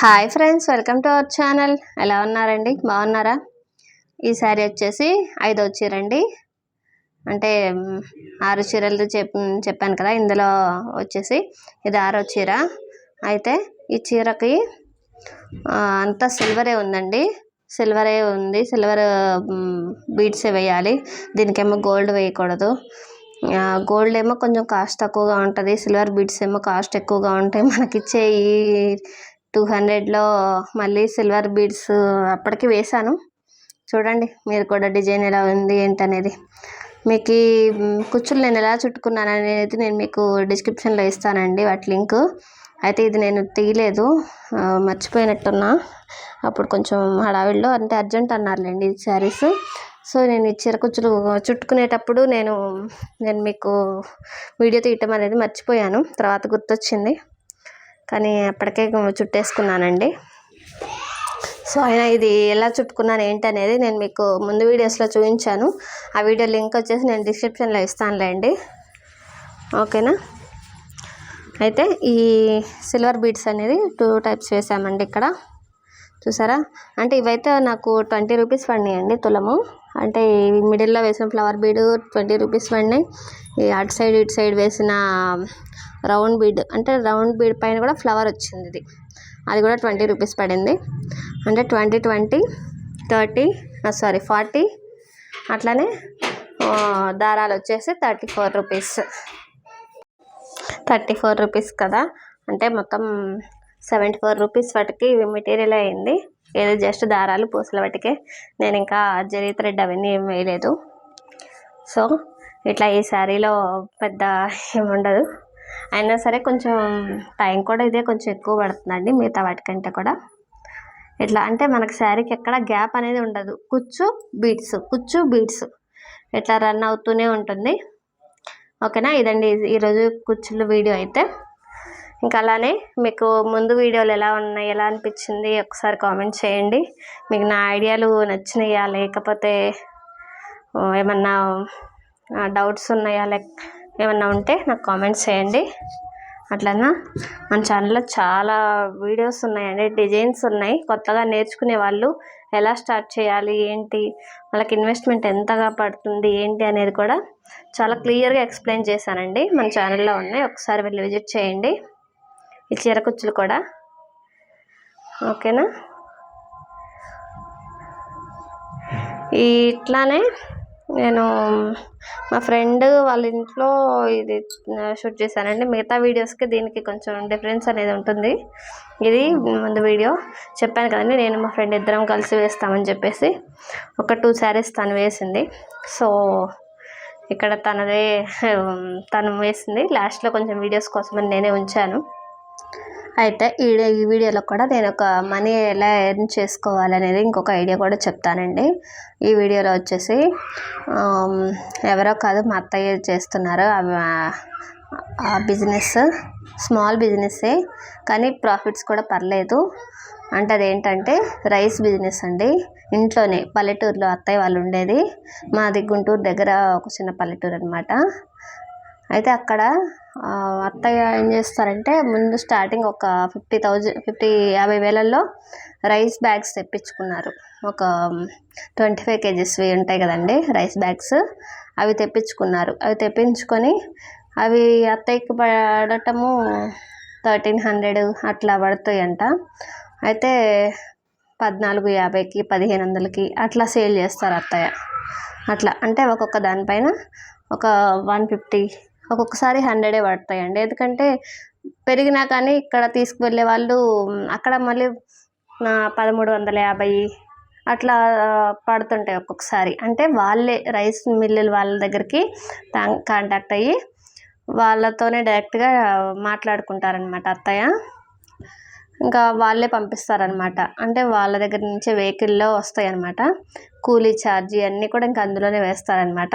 Hi friends welcome to our channel ఎలా ఉన్నారండి? బాగున్నారా? ఈ శారీ వచ్చేసి ఐదో చీరండి అంటే ఆరు చీరలు చెప్ చెప్పాను కదా ఇందులో వచ్చేసి ఇది ఆరో చీర. అయితే ఈ చీరకి అంతా సిల్వరే ఉందండి. సిల్వరే ఉంది. సిల్వర్ బీడ్సే వేయాలి. దీనికేమో గోల్డ్ వేయకూడదు. గోల్డ్ ఏమో కొంచెం కాస్ట్ తక్కువగా ఉంటుంది. సిల్వర్ బీడ్స్ ఏమో కాస్ట్ ఎక్కువగా ఉంటాయి. మనకి ఇచ్చే ఈ టూ హండ్రెడ్లో మళ్ళీ సిల్వర్ బీడ్స్ అప్పటికి వేశాను. చూడండి మీరు కూడా డిజైన్ ఎలా ఉంది ఏంటనేది. మీకు ఈ కుచ్చులు నేను ఎలా చుట్టుకున్నాను అనేది నేను మీకు డిస్క్రిప్షన్లో ఇస్తానండి వాటి లింక్ అయితే ఇది నేను తీయలేదు. మర్చిపోయినట్టున్నా. అప్పుడు కొంచెం హడావిడిలో అంటే అర్జెంట్ అన్నారులేండి ఈ శారీస్ సో నేను ఈ చీర కుచ్చులు చుట్టుకునేటప్పుడు నేను నేను మీకు వీడియో తీయటం అనేది మర్చిపోయాను. తర్వాత గుర్తొచ్చింది. కానీ అప్పటికే చుట్టేసుకున్నానండి. సో అయినా ఇది ఎలా చుట్టుకున్నాను ఏంటి అనేది నేను మీకు ముందు వీడియోస్లో చూపించాను. ఆ వీడియో లింక్ వచ్చేసి నేను డిస్క్రిప్షన్లో ఇస్తానులేండి. ఓకేనా? అయితే ఈ సిల్వర్ బీడ్స్ అనేది టూ టైప్స్ వేసామండి ఇక్కడ. చూసారా? అంటే ఇవైతే నాకు ట్వంటీ రూపీస్ పడినాయండి తులము. అంటే ఈ మిడిల్లో వేసిన ఫ్లవర్ బీడ్ ట్వంటీ రూపీస్ పడినాయి. ఈ అటు సైడ్ ఇటు సైడ్ వేసిన రౌండ్ బీడ్ అంటే రౌండ్ బీడ్ పైన కూడా ఫ్లవర్ వచ్చింది ఇది. అది కూడా ట్వంటీ రూపీస్ పడింది. అంటే twenty twenty thirty sorry forty అట్లానే దారాలు వచ్చేసి thirty four rupees thirty four rupees కదా? అంటే మొత్తం సెవెంటీ ఫోర్ రూపీస్ వాటికి మెటీరియల్ అయింది. ఏదో జస్ట్ దారాలు పూసల బట్టికే నేను ఇంకా జరీ థ్రెడ్ అవన్నీ ఏం వేయలేదు. సో ఇట్లా ఈ శారీలో పెద్ద ఏముండదు అయినా సరే కొంచెం టైం కూడా ఇదే కొంచెం ఎక్కువ పడుతుందండి మిగతా వాటికంటే కూడా. ఇట్లా అంటే మనకు శారీకి ఎక్కడ గ్యాప్ అనేది ఉండదు. కుచ్చు బీట్స్ కుచ్చు బీట్స్. ఇట్లా రన్ అవుతూనే ఉంటుంది. ఓకేనా? ఇదండి ఈరోజు కుచ్చుల వీడియో అయితే. ఇంకా అలానే మీకు ముందు వీడియోలు ఎలా ఉన్నాయి ఎలా అనిపించింది ఒకసారి కామెంట్ చేయండి. మీకు నా ఐడియాలు నచ్చినాయా లేకపోతే ఏమన్నా డౌట్స్ ఉన్నాయా లేక ఏమన్నా ఉంటే నాకు కామెంట్స్ చేయండి. అట్లనా? మన ఛానల్లో చాలా వీడియోస్ ఉన్నాయండి డిజైన్స్ ఉన్నాయి. కొత్తగా నేర్చుకునే వాళ్ళు ఎలా స్టార్ట్ చేయాలి ఏంటి వాళ్ళకి ఇన్వెస్ట్మెంట్ ఎంతగా పడుతుంది ఏంటి అనేది కూడా చాలా క్లియర్గా ఎక్స్ప్లెయిన్ చేశానండి. మన ఛానల్లో ఉన్నాయి ఒకసారి వెళ్ళి విజిట్ చేయండి. ఈ చీర కుచ్చులు కూడా. ఓకేనా? ఈ ఇట్లానే నేను మా ఫ్రెండ్ వాళ్ళ ఇంట్లో ఇది షూట్ చేశానండి. మిగతా వీడియోస్కి దీనికి కొంచెం డిఫరెన్స్ అనేది ఉంటుంది. ఇది ముందు వీడియో చెప్పాను కదండి నేను మా ఫ్రెండ్ ఇద్దరం కలిసి వేస్తామని చెప్పేసి ఒక టూ శారీస్ తను వేసింది. సో ఇక్కడ తనదే తను వేసింది. లాస్ట్లో కొంచెం వీడియోస్ కోసమని నేనే ఉంచాను. అయితే ఈ ఈ వీడియోలో కూడా నేను ఒక మనీ ఎలా ఎర్న్ చేసుకోవాలనేది ఇంకొక ఐడియా కూడా చెప్తానండి. ఈ వీడియోలో వచ్చేసి ఎవరో కాదు మా అత్తయ్య చేస్తున్నారు ఆ- బిజినెస్ స్మాల్ బిజినెస్సే కానీ ప్రాఫిట్స్ కూడా పర్లేదు. అంటే అదేంటంటే రైస్ బిజినెస్ అండి. ఇంట్లోనే పల్లెటూరులో అత్తయ్య వాళ్ళు ఉండేది. మాది గుంటూరు దగ్గర ఒక చిన్న పల్లెటూరు అనమాట అయితే అక్కడ అత్తయ్య ఏం చేస్తారంటే ముందు స్టార్టింగ్ ఒక ఫిఫ్టీ థౌజండ్ ఫిఫ్టీ యాభై వేలల్లో రైస్ బ్యాగ్స్ తెప్పించుకున్నారు. ఒక ట్వంటీ ఫైవ్ కేజీస్వి ఉంటాయి కదండి రైస్ బ్యాగ్స్ అవి తెప్పించుకున్నారు. అవి తెప్పించుకొని అవి అత్తయ్యకి పడటము థర్టీన్ హండ్రెడ్ అట్లా పడతాయంట. అయితే పద్నాలుగు యాభైకి పదిహేను వందలకి అట్లా సేల్ చేస్తారు అత్తయ్య. అట్లా అంటే ఒక్కొక్క దానిపైన ఒక వన్ ఫిఫ్టీ ఒక్కొక్కసారి హండ్రెడే పడతాయండి. ఎందుకంటే పెరిగినా కానీ ఇక్కడ తీసుకువెళ్ళే వాళ్ళు అక్కడ మళ్ళీ పదమూడు వందల యాభై అట్లా పడుతుంటాయి ఒక్కొక్కసారి. అంటే వాళ్ళే రైస్ మిల్లులు వాళ్ళ దగ్గరికి కాంటాక్ట్ అయ్యి వాళ్ళతోనే డైరెక్ట్గా మాట్లాడుకుంటారనమాట అత్తయ్య. ఇంకా వాళ్ళే పంపిస్తారనమాట అంటే వాళ్ళ దగ్గర నుంచే వెహికల్లో వస్తాయి అనమాట కూలీ ఛార్జీ అన్నీ కూడా ఇంకా అందులోనే వేస్తారనమాట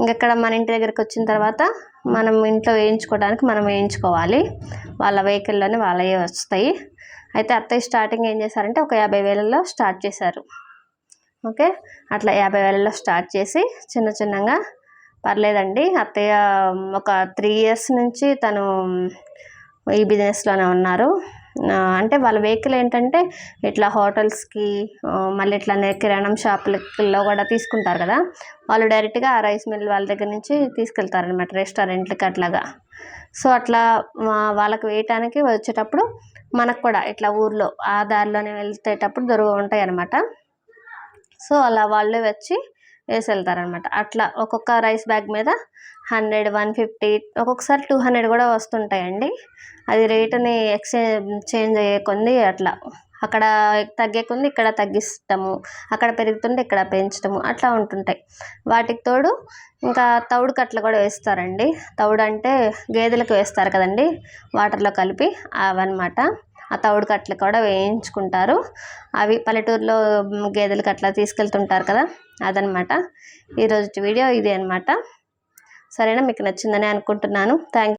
ఇంకక్కడ మన ఇంటి దగ్గరికి వచ్చిన తర్వాత మనం ఇంట్లో వేయించుకోవడానికి మనం వేయించుకోవాలి. వాళ్ళ వెహికల్లోనే వాళ్ళవే వస్తాయి. అయితే అత్తయ్య స్టార్టింగ్ ఏం చేశారంటే ఒక యాభై వేలలో స్టార్ట్ చేశారు. ఓకే? అట్లా యాభై వేలలో స్టార్ట్ చేసి చిన్న చిన్నగా పర్లేదండి. అత్తయ్య ఒక త్రీ ఇయర్స్ నుంచి తను ఈ బిజినెస్లోనే ఉన్నారు. అంటే వాళ్ళ వెహికల్ ఏంటంటే ఇట్లా హోటల్స్కి మళ్ళీ ఇట్లానే కిరాణం షాపులలో కూడా తీసుకుంటారు కదా. వాళ్ళు డైరెక్ట్గా ఆ రైస్ మిల్ వాళ్ళ దగ్గర నుంచి తీసుకెళ్తారనమాట రెస్టారెంట్లకి అట్లాగా. సో అట్లా వాళ్ళకి వేయటానికి వచ్చేటప్పుడు మనకు కూడా ఇట్లా ఊర్లో ఆ దారిలోనే వెళ్తేటప్పుడు దొరుకు ఉంటాయి అనమాట సో అలా వాళ్ళే వచ్చి వేసి వెళ్తారనమాట అట్లా ఒక్కొక్క రైస్ బ్యాగ్ మీద హండ్రెడ్ వన్ ఫిఫ్టీ ఒక్కొక్కసారి టూ హండ్రెడ్ కూడా వస్తుంటాయండి. అది రేటుని ఎక్స్చేంజ్ చేంజ్ అయ్యే కొంది అట్లా. అక్కడ తగ్గే కొంది ఇక్కడ తగ్గిస్తాము. అక్కడ పెరుగుతుంటే ఇక్కడ పెంచడము అట్లా ఉంటుంటాయి. వాటికి తోడు ఇంకా తౌడు కట్టలు కూడా వేస్తారండి. తౌడు అంటే గేదెలకు వేస్తారు కదండి. వాటర్లో కలిపి అవన్నమాట. ఆ తవుడు కట్టలు కూడా వేయించుకుంటారు. అవి పల్లెటూరులో గేదెలకు అట్లా తీసుకెళ్తుంటారు కదా అదనమాట. ఈరోజు వీడియో ఇదే అనమాట సరేనా? మీకు నచ్చిందని అనుకుంటున్నాను. థ్యాంక్